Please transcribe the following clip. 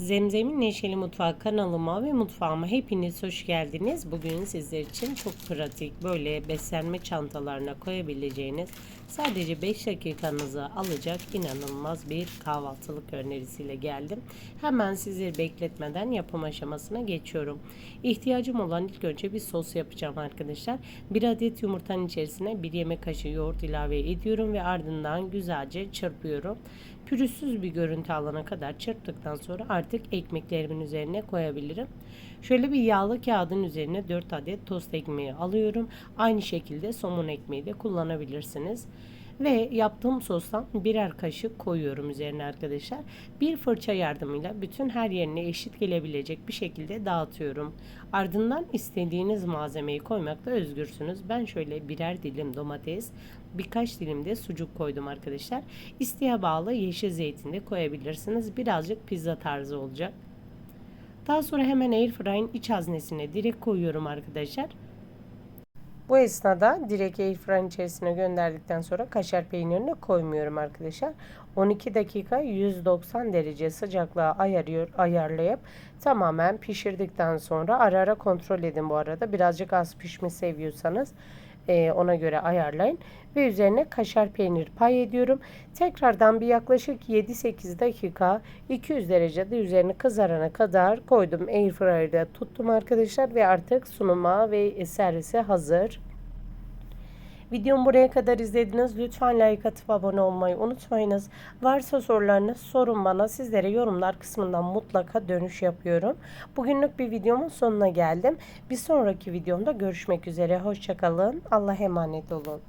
Zemzem'in Neşeli Mutfağı kanalıma ve mutfağıma hepiniz hoş geldiniz. Bugün sizler için çok pratik böyle beslenme çantalarına koyabileceğiniz sadece 5 dakikanızı alacak inanılmaz bir kahvaltılık önerisiyle geldim. Hemen sizleri bekletmeden yapım aşamasına geçiyorum. İhtiyacım olan ilk önce bir sos yapacağım arkadaşlar. Bir adet yumurtanın içerisine bir yemek kaşığı yoğurt ilave ediyorum ve ardından güzelce çırpıyorum pürüzsüz bir görüntü alana kadar çırptıktan sonra artık ekmeklerimin üzerine koyabilirim. Şöyle bir yağlı kağıdın üzerine 4 adet tost ekmeği alıyorum. Aynı şekilde somun ekmeği de kullanabilirsiniz. Ve yaptığım sostan birer kaşık koyuyorum üzerine arkadaşlar. Bir fırça yardımıyla bütün her yerine eşit gelebilecek bir şekilde dağıtıyorum. Ardından istediğiniz malzemeyi koymakta özgürsünüz. Ben şöyle birer dilim domates, birkaç dilim de sucuk koydum arkadaşlar. İsteğe bağlı yeşil zeytin de koyabilirsiniz. Birazcık pizza tarzı olacak. Daha sonra hemen airfryer'in iç haznesine direkt koyuyorum arkadaşlar. Bu esnada direkt airfryer'in içerisine gönderdikten sonra kaşar peynirini koymuyorum arkadaşlar. 12 dakika 190 derece sıcaklığa ayarıyor, ayarlayıp tamamen pişirdikten sonra ara ara kontrol edin bu arada. Birazcık az pişmiş seviyorsanız e, ona göre ayarlayın. Ve üzerine kaşar peynir pay ediyorum. Tekrardan bir yaklaşık 7-8 dakika 200 derecede üzerine kızarana kadar koydum. Airfryer'da tuttum arkadaşlar ve artık sunuma ve servise hazır. Videomu buraya kadar izlediniz. Lütfen like atıp abone olmayı unutmayınız. Varsa sorularınız sorun bana. Sizlere yorumlar kısmından mutlaka dönüş yapıyorum. Bugünlük bir videomun sonuna geldim. Bir sonraki videomda görüşmek üzere. Hoşçakalın. Allah'a emanet olun.